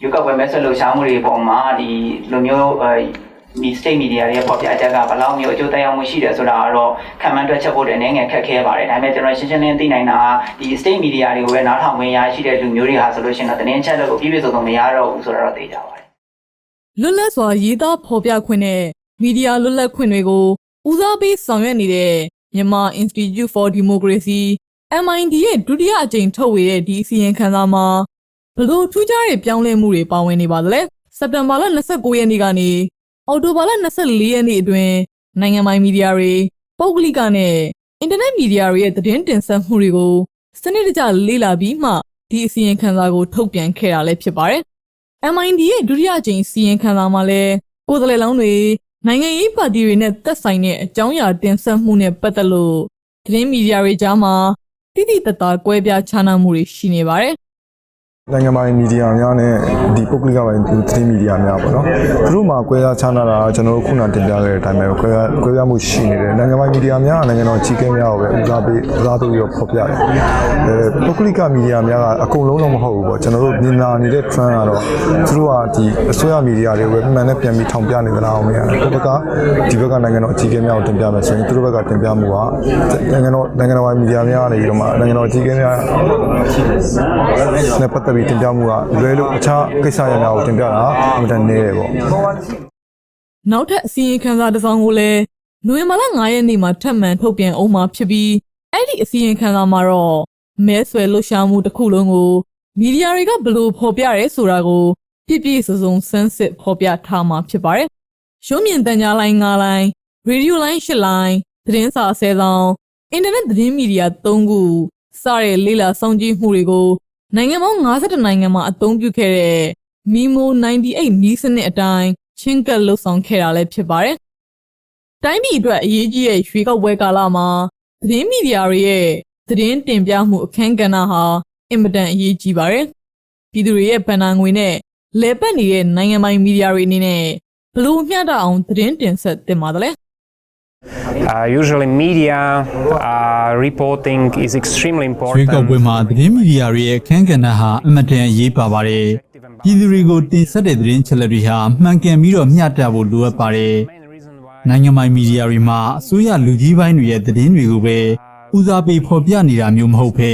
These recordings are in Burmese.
ရွေးကောက်ပွဲမဲဆွယ်လှုပ်ရှားမှုတွေပေါ်မှာဒီလိုမျိုးအဲဒီ state media တွေရဲ့ပေါ်ပြချက်ကဘယ်လောက်မျိုးအကျိုးသက်ရောက်မှုရှိတယ်ဆိုတာကတော့ခံမှန်းတွက်ချက်ဖို့တည်းနည်းငယ်ခက်ခဲပါတယ်ဒါပေမဲ့ကျွန်တော်ရှင်းရှင်းလင်းသိနိုင်တာကဒီ state media တွေကိုပဲနားထောင်ခွင့်ရရှိတဲ့လူမျိုးတွေဟာဆိုလို့ရှိရင်တော့တင်းချက်လက်ကိုပြည့်ပြည့်စုံစုံမရတော့ဘူးဆိုတော့သိကြပါတယ်လွတ်လပ်စွာရေးသားဖော်ပြခွင့်နဲ့မီဒီယာလွတ်လပ်ခွင့်တွေကိုဦးစားပေးဆောင်ရွက်နေတဲ့မြန်မာ Institute for Democracy MID ရဲ့ဒုတိယအကြိမ်ထုတ်ဝေတဲ့ဒီအစီရင်ခံစာမှာ ဘလို့ထူးခြားတဲ့ပြောင်းလဲမှုတွေပါဝင်နေပါသလဲစက်တင်ဘာလ29ရက်နေ့ကနေအောက်တိုဘာလ24ရက်နေ့အတွင်းနိုင်ငံပိုင်မီဒီယာတွေပုဂ္ဂလိကနဲ့အင်တာနက်မီဒီယာတွေရဲ့သတင်းတင်ဆက်မှုတွေကိုစနစ်တကျလေ့လာပြီးမှဒီအစီရင်ခံစာကိုထုတ်ပြန်ခဲ့တာလည်းဖြစ်ပါတယ် MID ရဲ့ဒုတိယကြိမ်စီရင်ခံစာမှာလဲကိုယ်စားလှယ်လောင်းတွေနိုင်ငံရေးပါတီတွေနဲ့သက်ဆိုင်တဲ့အကြောင်းအရာတင်ဆက်မှုနဲ့ပတ်သက်လို့သတင်းမီဒီယာတွေကြားမှာတိတိတတ်တာကွဲပြားခြားနားမှုတွေရှိနေပါတယ် နိုင်ငံပိုင်မီဒီယာများနဲ့ဒီပုဂ္ဂလိကပိုင်းသတင်းမီဒီယာများပေါ့နော်သူတို့မှာကွဲပြားခြားနာတာကကျွန်တော်တို့ခုနတင်ပြခဲ့တဲ့အတိုင်းပဲကွဲပြားကွဲပြားမှုရှိနေတယ်နိုင်ငံပိုင်မီဒီယာများကနိုင်ငံတော်ကြီးကဲများကိုပဲဦးစားပေးဦးစားပေးပြီးတော့ဖော်ပြတယ်အဲပုဂ္ဂလိကမီဒီယာများကအကုန်လုံးတော့မဟုတ်ဘူးပေါ့ကျွန်တော်တို့မြင်လာနေတဲ့ trend ကတော့သူတို့ကဒီအစိုးရမီဒီယာတွေကိုပဲမှန်နဲ့ပြန်ပြီးထောင်ပြနေသလားအောင်မရဘူးဒီဘက်ကဒီဘက်ကနိုင်ငံတော်ကြီးကဲများကိုတင်ပြမယ်ဆိုရင်သူတို့ဘက်ကတင်ပြမှုကနိုင်ငံတော်နိုင်ငံတော်ပိုင်မီဒီယာများကနေပြီးတော့မှနိုင်ငံတော်ကြီးကဲများနဲ့ပတ်သက်ပြီးတင်ပြမှုကလွဲလို့အခြားကိစ္စရပ်များကိုတင်ပြတာအမှန်တန်နေတယ်ပေါ့နောက်ထပ်အစီရင်ခံစာတစ်စောင်ကိုလည်းနိုဝင်ဘာလ9ရက်နေ့မှာထပ်မံထုတ်ပြန်အောင်မှာဖြစ်ပြီးအဲ့ဒီအစီရင်ခံစာမှာတော့မဲဆွယ်လှုပ်ရှားမှုတစ်ခုလုံးကိုမီဒီယာတွေကဘယ်လိုဖော်ပြရဲဆိုတာကိုပြည့်ပြည့်စုံစုံစမ်းစစ်ဖော်ပြထားမှာဖြစ်ပါတယ်။ရုံးမြင့်တန်ကြားလိုင်း9လိုင်း၊ရေဒီယိုလိုင်း10လိုင်း၊သတင်းစာ10စောင်၊အင်တာနက်သတင်းမီဒီယာ3ခုစတဲ့လေးလာစောင့်ကြည့်မှုတွေကို နိုင်ငံပေါင်း52နိုင်ငံမှာအသုံးပြုခဲ့တဲ့ Mimo 98နီးစနစ်အတိုင်းချင်းကပ်လှုပ်ဆောင်ခဲ့တာလည်းဖြစ်ပါတယ်။တိုင်းပြည်အတွက်အရေးကြီးတဲ့ရွေးကောက်ပွဲကာလမှာသတင်းမီဒီယာတွေရဲ့သတင်းတင်ပြမှုအခမ်းကဏ္ဍဟာအင်မတန်အရေးကြီးပါတယ်။ပြည်သူတွေရဲ့ဗန်နာငွေနဲ့လဲပတ်နေတဲ့နိုင်ငံပိုင်မီဒီယာတွေအနေနဲ့ဘယ်လို့မျှတအောင်သတင်းတင်ဆက်တင်ပါသလဲ Uh, usually, media uh, reporting is extremely ရွေးကောက်ပွဲ important. မှာသတင်းမီဒီယာတွေရဲ့အခမ်းကဏ္ဍဟာအမတန်အရေးပါပါတယ်။ပြည်သူတွေကိုတင်ဆက်တဲ့သတင်းချက်လက်တွေဟာမှန်ကန်ပြီးတော့မျှတဖို့လိုအပ်ပါတယ် Main reason why ။နိုင်ငံပိုင်မီဒီယာတွေမှာအစိုးရလူကြီးပိုင်းတွေရဲ့သတင်းတွေကိုပဲဦးစားပေးဖော်ပြနေတာမျိုးမဟုတ်ဘဲ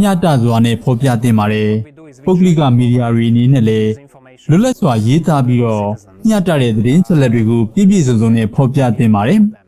မျှတစွာနဲ့ဖော်ပြတင်ပါတယ်။ပုဂ္ဂလိကမီဒီယာတွေအနေနဲ့လည်း information လွတ်လပ်စွာရေးသားပြီးတော့မျှတတဲ့သတင်းချက်လက်တွေကိုပြည့်ပြည့်စုံစုံနဲ့ဖော်ပြတင်ပါတယ်။